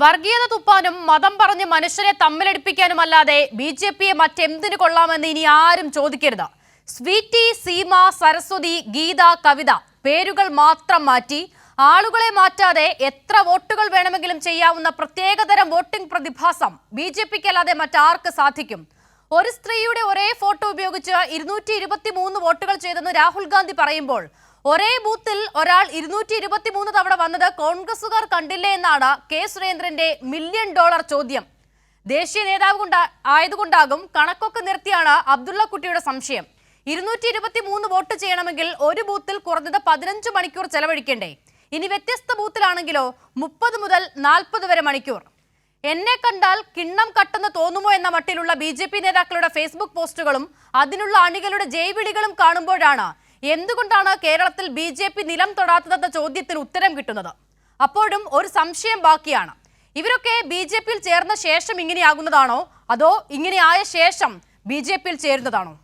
വർഗീയത തുപ്പാനും മതം പറഞ്ഞ് മനുഷ്യരെ തമ്മിലടിപ്പിക്കാനുമല്ലാതെ ബി ജെ പിയെ മറ്റെന്തിനു കൊള്ളാമെന്ന് ഇനി ആരും ചോദിക്കരുത്. സ്വീറ്റി സീമ സരസ്വതി ഗീത കവിത പേരുകൾ മാത്രം മാറ്റി ആളുകളെ മാറ്റാതെ എത്ര വോട്ടുകൾ വേണമെങ്കിലും ചെയ്യാവുന്ന പ്രത്യേകതരം വോട്ടിംഗ് പ്രതിഭാസം ബി ജെ പിക്ക് അല്ലാതെ മറ്റാർക്ക് സാധിക്കും? ഒരു സ്ത്രീയുടെ ഒരേ ഫോട്ടോ ഉപയോഗിച്ച് ഇരുന്നൂറ്റി വോട്ടുകൾ ചെയ്തെന്ന് രാഹുൽ ഗാന്ധി പറയുമ്പോൾ ഒരേ ബൂത്തിൽ ഒരാൾ ഇരുന്നൂറ്റി ഇരുപത്തി മൂന്ന് തവണ വന്നത് കോൺഗ്രസുകാർ കണ്ടില്ലേ എന്നാണ് കെ സുരേന്ദ്രന്റെ മില്യൺ ഡോളർ ചോദ്യം. ദേശീയ നേതാവ് കൊണ്ട ആയതുകൊണ്ടാകും കണക്കൊക്കെ നിർത്തിയാണ് അബ്ദുള്ള കുട്ടിയുടെ സംശയം. ഇരുന്നൂറ്റി ഇരുപത്തി മൂന്ന് വോട്ട് ചെയ്യണമെങ്കിൽ ഒരു ബൂത്തിൽ കുറഞ്ഞത് പതിനഞ്ച് മണിക്കൂർ ചെലവഴിക്കണ്ടേ. ഇനി വ്യത്യസ്ത ബൂത്തിലാണെങ്കിലോ മുപ്പത് മുതൽ നാൽപ്പത് വരെ മണിക്കൂർ. എന്നെ കണ്ടാൽ കിണ്ണം കട്ടെന്ന് തോന്നുമോ എന്ന മട്ടിലുള്ള ബി നേതാക്കളുടെ ഫേസ്ബുക്ക് പോസ്റ്റുകളും അതിനുള്ള അണികളുടെ ജയ്വിളികളും കാണുമ്പോഴാണ് എന്തുകൊണ്ടാണ് കേരളത്തിൽ ബി ജെ പി നിലം തൊടാത്തതെന്ന ചോദ്യത്തിന് ഉത്തരം കിട്ടുന്നത്? അപ്പോഴും ഒരു സംശയം ബാക്കിയാണ്. ഇവരൊക്കെ ബി ജെ പിയിൽ ചേർന്ന ശേഷം ഇങ്ങനെയാകുന്നതാണോ? അതോ ഇങ്ങനെയായ ശേഷം ബി ജെ പിയിൽ ചേരുന്നതാണോ?